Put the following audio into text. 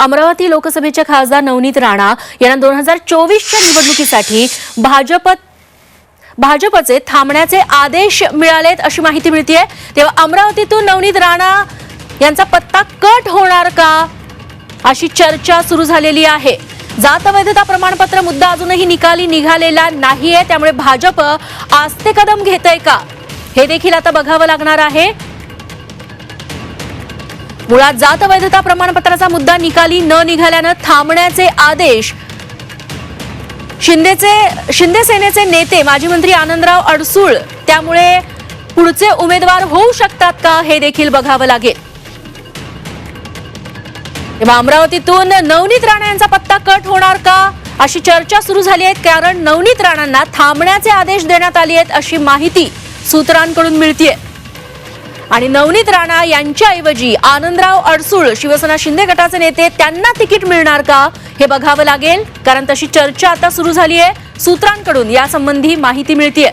अमरावती लोकसभेचे खासदार नवनीत राणा यांना दोन हजार चोवीसच्या निवडणुकीसाठी भाजप भाजपचे थांबण्याचे आदेश मिळालेत अशी माहिती मिळते तेव्हा अमरावतीतून नवनीत राणा यांचा पत्ता कट होणार का अशी चर्चा सुरू झालेली आहे. जात वैधता प्रमाणपत्र मुद्दा अजूनही निकाली निघालेला नाहीये. त्यामुळे भाजप आस्ते कदम घेत आहे का? हे देखील आता बघावं लागणार आहे. मुळात जात वैधता प्रमाणपत्राचा मुद्दा निकाली न निघाल्यानं थांबण्याचे आदेश शिंदेचे शिंदे सेनेचे नेते माजी मंत्री आनंदराव अडसूळ त्यामुळे पुढचे उमेदवार होऊ शकतात का हे देखील बघावं लागेल. तेव्हा अमरावतीतून नवनीत राणा यांचा पत्ता कट होणार का? अशी चर्चा सुरू झाली आहे कारण नवनीत राणांना थांबण्याचे आदेश देण्यात आले आहेत अशी माहिती सूत्रांकडून मिळतीये. आणि नवनीत राणा यांच्याऐवजी आनंदराव अडसूळ शिवसेना शिंदे गटाचे नेते त्यांना तिकीट मिळणार का हे बघावं लागेल. कारण तशी चर्चा आता सुरू झाली आहे सूत्रांकडून यासंबंधी माहिती मिळतीये.